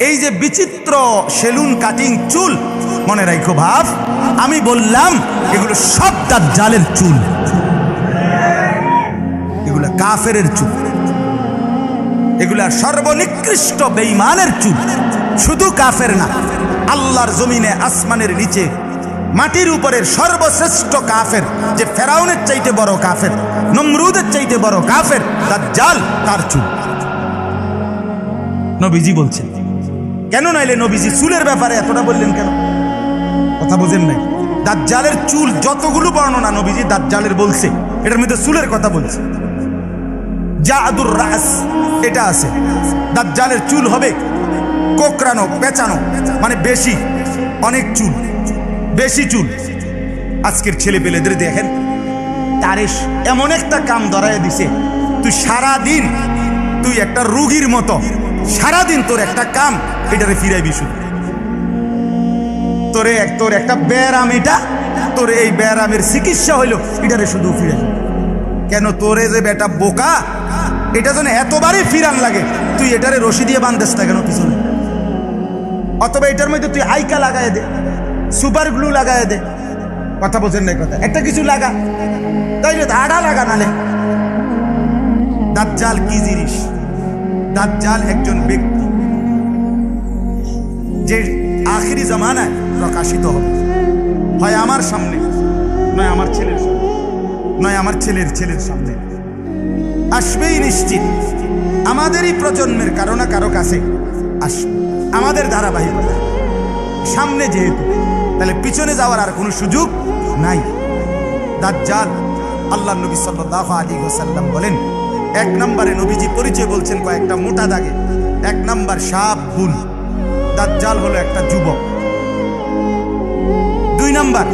এই যে বিচিত্র সেলুন কাটিং চুল, মনে রাখো ভাব, আমি বললাম, এগুলো সব তার জালের চুল। এগুলো কাফের চুল। এগুলা সর্বনিকৃষ্ট বেইমানের চুল। শুধু কাফের না, আল্লাহর জমিনে আসমানের নিচে, মাটির উপরের সর্বশ্রেষ্ঠ কাফের, যে ফেরাউনের চাইতে বড় কাফের, নমরুদের চাইতে বড় কাফের, তার জাল তার চুল। নবীজি বলছেন কেন নাইলে নবীজি চুলের ব্যাপারে এতটা বললেন কেন? কথা বোঝেন নাই। দাজ্জালের চুল যতগুলো বর্ণনা নবীজি দাজ্জালের বলছে, এটার মধ্যে চুলের কথা বলছে। জাদুর রাস, এটা আছে। দাজ্জালের চুল হবে কোকরানো পেঁচানো মানে বেশি, অনেক চুল, বেশি চুল। আজকের ছেলে পেলেদের দেখেন, তারেশ এমন একটা কাম ধরায় দিছে, তুই সারা দিন তুই একটা রুগীর মতো সারাদিন তোর একটা কাম, এটারে ফিরাইবি শুধু। তোরে এক তোর একটা ব্যারাম এটা, তোর এই ব্যারামের চিকিৎসা হইল, এটারে শুধু ফিরে কেন তোরে যে বেটা বোকা, এটা যেন এতবারই ফিরান লাগে, তুই এটারে রশি দিয়ে বান্ধেস না কেন পিছনে? অথবা এটার মধ্যে তুই আইকা লাগায় দে, সুপার গ্লু লাগায় দে। কথা বোঝেন না কথা, একটা কিছু লাগা। তাই আড়া লাগা নালে। দাজ্জাল কি জিনিস? দাজ্জাল একজন ব্যক্তি। যে আখিরি জামানায় প্রকাশিত হবে। হয় আমার সামনে, নয় আমার ছেলের সামনে, নয় আমার ছেলের ছেলের সামনে। আসবেই নিশ্চিত, আমাদেরই প্রজন্মের কারও না কারও কাছে আসবে। আমাদের ধারাবাহিকতা, সামনে যেহেতু, তাহলে পিছনে যাওয়ার আর কোনো সুযোগ নাই। দাজ্জাল আল্লাহ নবী সাল্লাহ আলী ওসাল্লাম বলেন এক নম্বরে নবীজি পরিচয় বলছেন কয়েকটা মোটা দাগে। এক নম্বর সাপ ভুল। দাজ্জাল হলো একটা যুবক। দুই নম্বর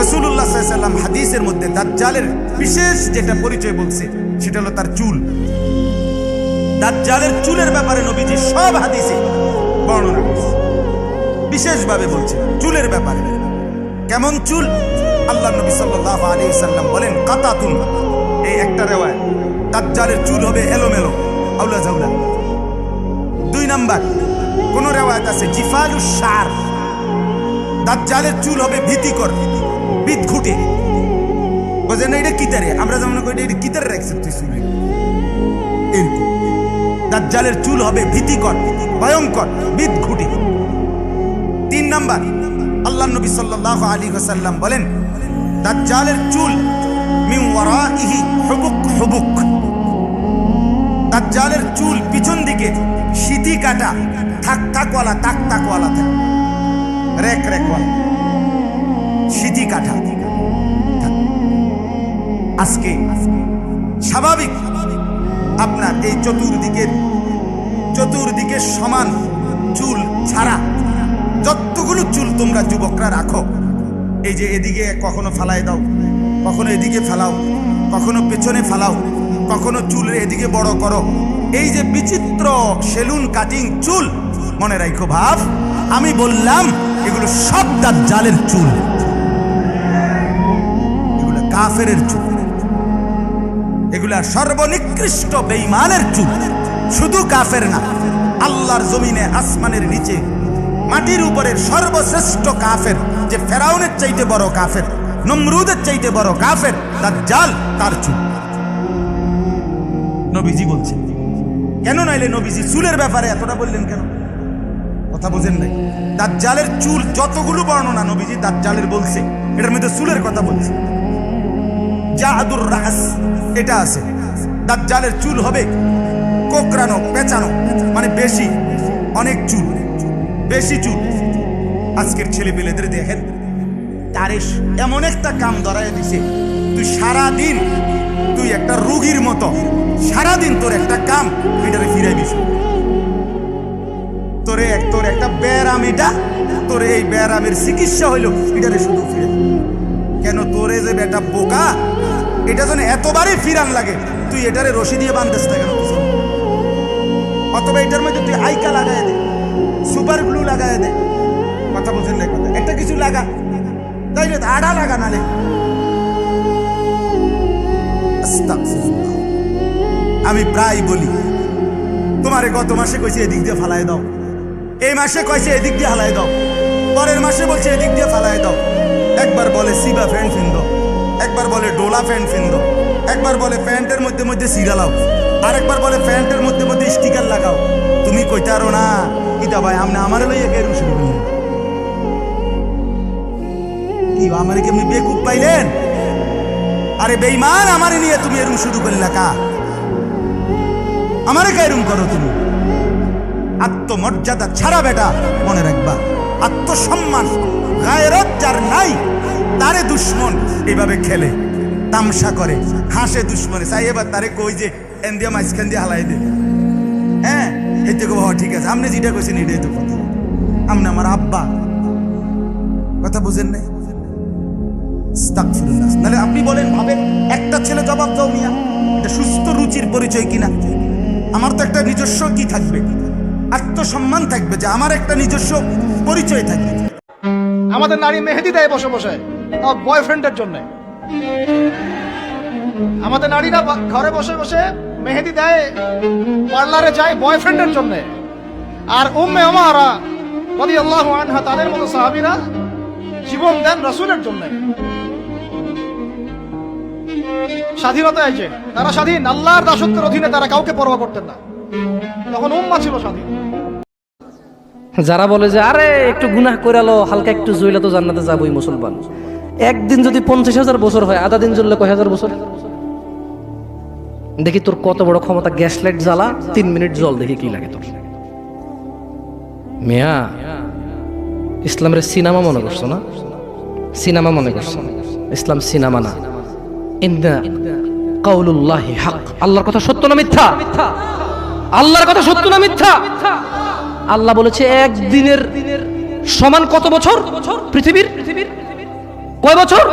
রসুল্লাহ সাল্লাম হাদিসের মধ্যে দাজ্জালের বিশেষ যেটা পরিচয় বলছে, সেটা হলো তার চুল। দাজ্জালের চুলের ব্যাপারে নবীজি সব হাদিসে বর্ণনা বিশেষভাবে বলছে চুলের ব্যাপারে। কেমন চুল? আল্লাহ নবী সাল্লাহ আলী সাল্লাম বলেন, কাতাতুন। এই একটা রেওয়ায় দাজ্জালের চুল হবে এলোমেলো। আউলা জাউলা। দুই নাম্বার, কোন রেওয়ায়ত আছে জিফালু সার দাজ্জালের চুল হবে ভীতিকর, বিদঘুটে। বোঝেন না, এটা কিতারে আমরা যেমন করি এটা কিতারে রাখছে তুই এরকম। দাজ্জালের চুল হবে ভীতিকর, ভয়ঙ্কর, বিদঘুটে। তিন নাম্বার, আল্লাহ নবী সাল্লাল্লাহু আলাইহি ওয়াসাল্লাম বলেন, দাজ্জালের চুল মিন ওয়ারাইহি হুবুক হুবুক। দাজ্জালের চুল পিছন দিকে সিটি কাটা, থাক থাকওয়ালা, তাক তাকওয়ালা থাকে রেক রেকওয়ালা সিটি কাটা। আজকে স্বাভাবিক আপনার এই চতুর্দিকের চতুর্দিকে সমান চুল ছাড়া যতগুলো চুল তোমরা যুবকরা রাখো, এই যে এদিকে কখনো ফালাই দাও, কখনো এদিকে ফেলাও, কখনো পেছনে ফেলাও কখনো চুল এদিকে বড় করো। এই যে বিচিত্র সেলুন কাটিং চুল, মনে রাখো ভাব, আমি বললাম, এগুলো সব তার জালের চুল। এগুলো কাফের চুল। এগুলা সর্বনিকৃষ্ট বেইমানের চুল। শুধু কাফের না, আল্লাহর জমিনে আসমানের নিচে, মাটির উপরের সর্বশ্রেষ্ঠ কাফের, যে ফেরাউনের চাইতে বড় কাফের, নমরুদের চাইতে বড় কাফের তার জাল তার চুল। নবীজি বলছে কেন নাইলে নবীজি চুলের ব্যাপারে এতটা বললেন কেন? কথা বোঝেন নাই। দাজ্জালের চুল যতগুলো বর্ণনা নবীজি দাজ্জালের বলছে, এটার মধ্যে চুলের কথা বলছে। জাহাদুর রাস, এটা আছে। দাজ্জালের চুল হবে কোকরানো পেঁচানো মানে বেশি, অনেক চুল, বেশি চুল। আজকের ছেলে পেলেদের দেখেন, তারেশ এমন একটা কাম ধরায় দিছে। তুই সারা দিন তুই একটা রুগীর মতো সারা দিন তোর একটা কাম এটারে ফিরাইবি শুধু। তোরে এক তোর একটা ব্যারাম এটা, তোর এই ব্যারামের চিকিৎসা হইল এটারে শুধু ফিরে কেন তোরে যে বেটা বোকা, এটা যেন এতবারই ফিরান লাগে, তুই এটারে রশি দিয়ে বান্ধেস না কেন? অথবা এটার মধ্যে তুই আইকা লাগায় দে, সুপার গ্লু লাগায় দে। কথা বলছেন না কথা? একটা কিছু লাগা। তাই আড়া লাগা নালে। আমি প্রায় বলি, তোমারে গত মাসে কইছি এদিক দিয়ে ফালাই দাও। এই মাসে কয়েছে এদিক দিয়ে হালাই দাও। পরের মাসে বলছে এদিক দিয়ে ফালাই দাও। একবার বলে সিবা ফ্যান ফিন্দ, একবার বলে ডোলা ফ্যান ফিন্দ, একবার বলে প্যান্টের মধ্যে মধ্যে সিরালাও আরেকবার বলে প্যান্টের মধ্যে মধ্যে স্টিকার লাগাও। তুমি কইতে আরও না, ইদা ভাই, আমনে আমারে লইয়া গেরু শুরু কি আমারে কেমনি বেকুব পাইলেন? আরে বেইমান আমারে নিয়ে তুমি এরম শুরু করলে কা? আমারে কা এরম করো তুমি? আত্মমর্যাদা ছাড়া বেটা, মনে রাখবা। আত্মসম্মান গায়রত যার নাই, তারে দুশ্মন এইভাবে খেলে, তামসা করে, হাসে দুশ্মনে। চাই এবার তারে কই যে এন দিয়া মাঝখান দিয়ে হালাই দে। হ্যাঁ এই থেকে ঠিক আছে। আপনি যেটা কইছেন এটাই তো কথা। আপনি আমার আব্বা। কথা বুঝেন নাই? নাহলে আপনি বলেন, ভাবেন, একটা ছেলে জবাব দাও মিয়া। এটা সুস্থ রুচির পরিচয় কিনা? আমার তো একটা নিজস্ব কি থাকবে? আত্মসম্মান থাকবে যে আমার একটা নিজস্ব পরিচয় থাকবে। আমাদের নারী মেহেদি দেয় বসে বসে, তাও বয়ফ্রেন্ডের জন্য। আমাদের নারীরা ঘরে বসে বসে মেহেদি দেয় পার্লারে যায় বয়ফ্রেন্ডের জন্য। আর উম্মে আমারা রদি আল্লাহ আনহা, তাদের মতো সাহাবিরা জীবন দেন রসুলের জন্য। স্বাধীনতা যে, তারা স্বাধীন, আল্লাহর দাসত্বের অধীনে তারা কাউকে পরোয়া করতেন না। তখন উম্মা ছিল স্বাধীন। যারা বলে যে, আরে, একটু গুনাহ করালো হালকা একটু জইলে তো জান্নাতে যাবই মুসলমান। একদিন যদি পঞ্চাশ হাজার বছর হয়, আধা দিন জ্বললে কয় হাজার বছর? দেখি তোর কত বড় ক্ষমতা, গ্যাস লাইট জ্বালা, তিন মিনিট জল, দেখি কি লাগে তোর। মিয়া, ইসলামের সিনেমা মনে করছ না? সিনেমা মনে করছ? ইসলাম সিনেমা না। কাউলুল্লাহি হক। আল্লাহর কথা সত্য না মিথ্যা? আল্লাহর কথা সত্য না মিথ্যা? আল্লাহ বলেছে, একদিনের সমান কত বছর? পৃথিবীর? কয় বছর?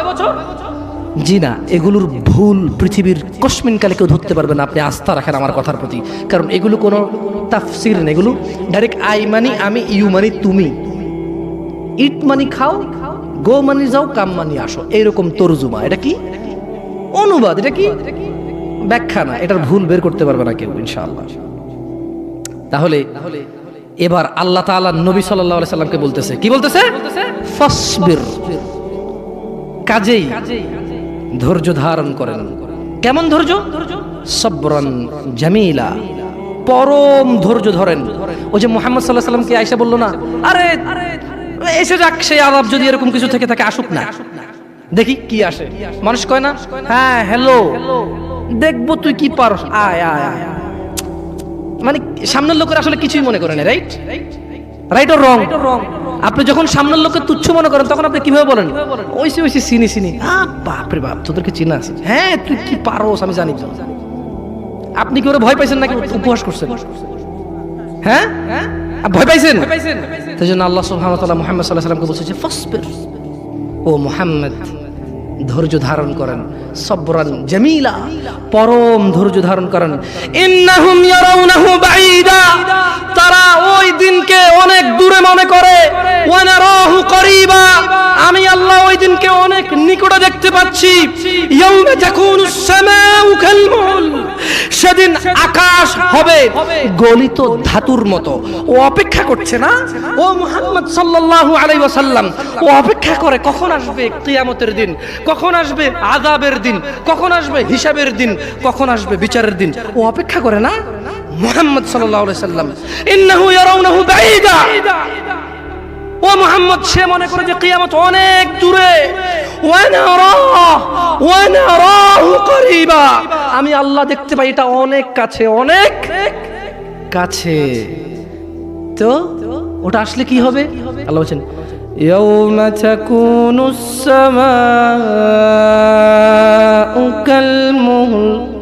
জি না, এগুলোর ভুল পৃথিবীর কসমিন কালে কেউ ধরতে পারবে না। আপনি আস্থা রাখেন আমার কথার প্রতি। কারণ এগুলো কোনো তাফসির না এগুলো ডাইরেক্ট আই মানি, আমি ইউ মানি, তুমি। ইট মানি, খাও গো মানি, যাও কাম মানি, আসো। এইরকম তরজুমা। এটা কি? অনুবাদ, এটা কি? ব্যাখ্যা না, এটার ভুল বের করতে পারবে না কেউ, ইনশাআল্লাহ। তাহলে এবার আল্লাহ তাআলা নবী সাল্লাল্লাহু আলাইহি সাল্লামকে বলতেছে, কি বলতেছে? ফাসবির। কাজেই ধৈর্য ধারণ করেন। কেমন ধৈর্য? সবরান জামিলা। পরম ধৈর্য ধরেন। ওই যে মোহাম্মদ সাল্লাহ সাল্লামকে আয়সা বলল না, আরে, এসে যাক, সেই আলাপ যদি এরকম কিছু থেকে থাকে, আসুক না। দেখি কি আসে। মানুষ কয় না? হ্যাঁ হ্যালো দেখব তুই কি পারস। আয় আয় মানে সামনের লোকের আসলে কিছুই মনে করে না রাইট রাইট অর রং আপনি যখন সামনের লোককে তুচ্ছ মনে করেন, তখন আপনি কীভাবে বলেন? ওইসে ওইসে চিনি চিনি বাপরে বাপ, তোদেরকে চিনা আছে? হ্যাঁ তুই কি পারোস, আমি জানি। আপনি কি ওরা ভয় পাইছেন নাকি উপহাস করছেন? হ্যাঁ? ভয় পাইছেন? তাই জন্য আল্লাহ সুবহানাহু ওয়া তাআলা মুহাম্মদ সাল্লাল্লাহু আলাইহি বলছে যে ফাসবির ও মুহাম্মদ ধৈর্য ধারণ করেন। সবরান জামিলা। পরম ধৈর্য ধারণ করেন। ইন্নাহুম ইয়ারাউনাহু বাঈদা। তারা ওই দিনকে অনেক দূরে মনে করে। ওয়া নারাহু করিবা। আমি আল্লাহ ওই দিনকে অনেক নিকটে দেখতে পাচ্ছি। ইয়াউমা তাকুনুস সামাউ কালমুল সেদিন আকাশ হবে গলিত ধাতুর মতো। ও অপেক্ষা করছে না? ও মুহাম্মদ সাল্লাল্লাহু আলাইহি ওয়াসাল্লাম। ও অপেক্ষা করে কখন আসবে কিয়ামতের দিন? কখন আসবে আযাবের দিন? কখন আসবে হিসাবের দিন? কখন আসবে বিচারের দিন? ও অপেক্ষা করে না? মুহাম্মদ সাল্লাম ও মোহাম্মদ, সে মনে করে যে কিয়ামত অনেক দূরে। আমি আল্লাহ দেখতে পাই, এটা অনেক কাছে অনেক কাছে। তো, ওটা আসলে কি হবে? আল্লাহ বলছেন يوم تكون السماء كالمهل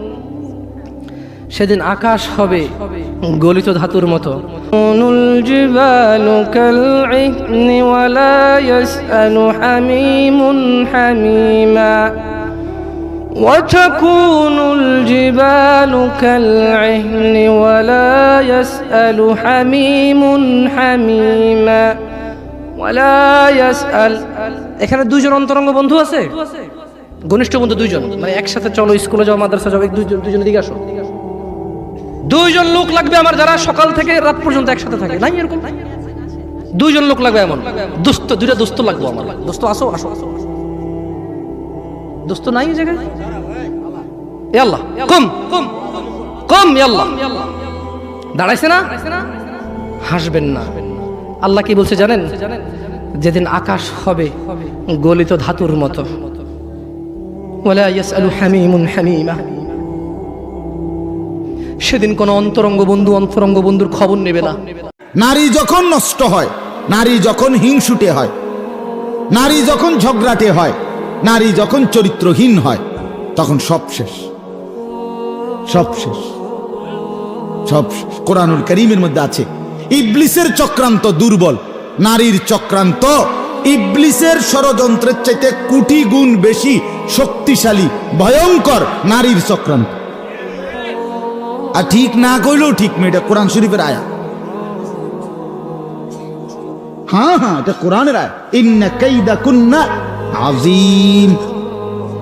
সেদিন আকাশ হবে গলিত ধাতুর মতো নুল জিবালু কাল ইহনি ওয়ালা ইয়াসআলু হামিমুন হামিমা وتكون الجبال كالعهن ولا يسأل حميم حميما ولا يسأل এখানে দুইজন অন্তরঙ্গ বন্ধু আছে? ঘনিষ্ঠ বন্ধু দুইজন। মানে একসাথে চলো, স্কুলে যাও, মাদ্রাসা যাও দুইজন দুইজনের দিকে আসো। দুইজন লোক লাগবে আমার যারা সকাল থেকে রাত পর্যন্ত একসাথে থাকে। নাই এরকম? দুইজন লোক লাগবে এমন। দুস্থ দুইটা দুস্থ লাগবো আমার। দোস্ত আসো আসো। দোস্ত নাই জায়গায়? আল্লাহ, কম। কম কম আল্লাহ। দাঁড়াইছে না? হাসবেন না। আল্লাহ কি বলছে জানেন? যেদিন আকাশ হবে, গলিত ধাতুর মতো। সেদিন কোন অন্তরঙ্গ বন্ধু অন্তরঙ্গ বন্ধুর খবর নেবে না। নারী যখন নষ্ট হয়, নারী যখন হিংসুটে হয়, নারী যখন ঝগড়াটে হয়, নারী যখন চরিত্রহীন হয়, তখন সব শেষ। সব শেষ। সব শেষ। কোরআনুল করিমের মধ্যে আছে ইবলিসের চক্রান্ত দুর্বল, নারীর চক্রান্ত। ইবলিসের ষড়যন্ত্রের চাইতে কোটি গুণ বেশি শক্তিশালী, ভয়ঙ্কর নারীর চক্রান্ত। আর ঠিক না কইলেও ঠিক মেয়েটা কোরআন শরীফের আয়া। হ্যাঁ হ্যাঁ এটা কোরআনের আয়। ইন্না কাইদা কুন্না আজিম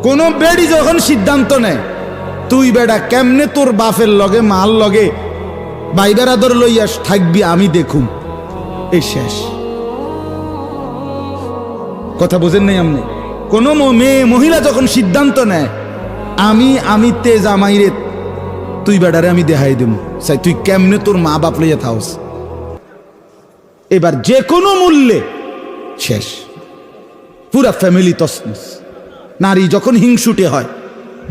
কোন বেড়ি যখন সিদ্ধান্ত নেয়, তুই বেড়া কেমনে তোর বাপের লগে মাল লগে ভাই আদর লইয়া থাকবি, আমি দেখুম। এই শেষ। কথা বোঝেন নাই আপনি? কোন মেয়ে, মহিলা যখন সিদ্ধান্ত নেয়, আমি আমি তে জামাইরে তুই বেড়ারে আমি দেখাই দেবো সাই তুই কেমনে তোর মা বাপ লইয়া থাকস? এবার যে কোনো মূল্যে শেষ। পুরা ফ্যামিলি তসনস নারী যখন হিংসুটে হয়,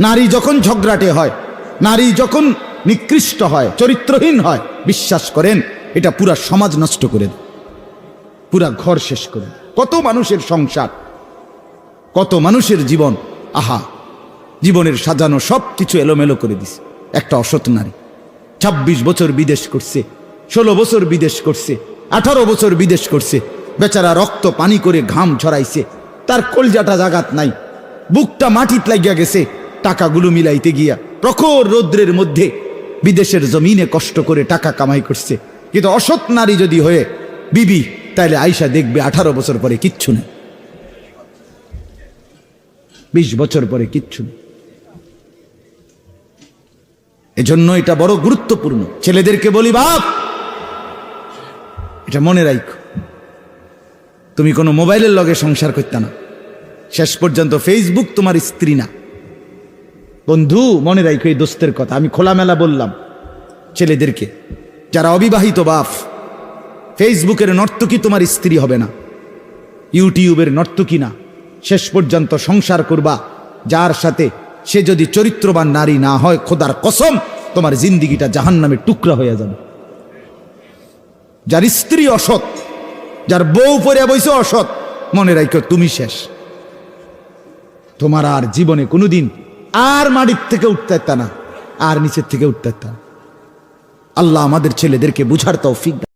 নারী যখন ঝগড়াটে হয়, নারী যখন নিকৃষ্ট হয়, চরিত্রহীন হয়। বিশ্বাস করেন, এটা পুরা সমাজ নষ্ট করে দেয়। পুরা ঘর শেষ করে কত মানুষের সংসার, কত মানুষের জীবন, আহা, জীবনের সাজানো সব কিছু এলোমেলো করে দিছে। একটা অসৎ নারী, ছাব্বিশ বছর বিদেশ করছে, ষোলো বছর বিদেশ করছে, আঠারো বছর বিদেশ করছে, বেচারা রক্ত পানি করে ঘাম ছড়াইছে, তার কলজাটা জাগাত নাই, বুকটা মাটিত লাগিয়া গেছে, টাকাগুলো মিলাইতে গিয়া প্রখর রৌদ্রের মধ্যে বিদেশের জমিনে কষ্ট করে টাকা কামাই করছে। কিন্তু অসৎ নারী যদি হয়ে, বিবি, তাইলে আইসা দেখবে আঠারো বছর পরে কিচ্ছু নেই। বিশ বছর পরে কিচ্ছু নেই। এজন্য এটা বড় গুরুত্বপূর্ণ। ছেলেদেরকে বলি, বাপ, এটা মনে রাখো তুমি কোনো মোবাইলের লগে সংসার করতে না। শেষ পর্যন্ত ফেসবুক তোমার স্ত্রী না। বন্ধু, মনে রাখো এই দোস্তের কথা। আমি খোলামেলা বললাম ছেলেদেরকে, যারা অবিবাহিত বাপ, ফেসবুকের নর্তকী তোমার স্ত্রী হবে না, ইউটিউবের নর্তকী না, শেষ পর্যন্ত সংসার করবা, যার সাথে সে যদি চরিত্রবান নারী না হয়, খোদার কসম, তোমার জিন্দিগিটা জাহান নামে টুকরা হয়ে যাবে। যার স্ত্রী অসৎ, যার বউ পরে বইছে অসৎ, মনে রাখো তুমি শেষ। তোমার আর জীবনে কোনোদিন আর মাটির থেকে উঠতে না আর নিচের থেকে উঠতে। আল্লাহ আমাদের ছেলেদেরকে বুঝার তৌফিক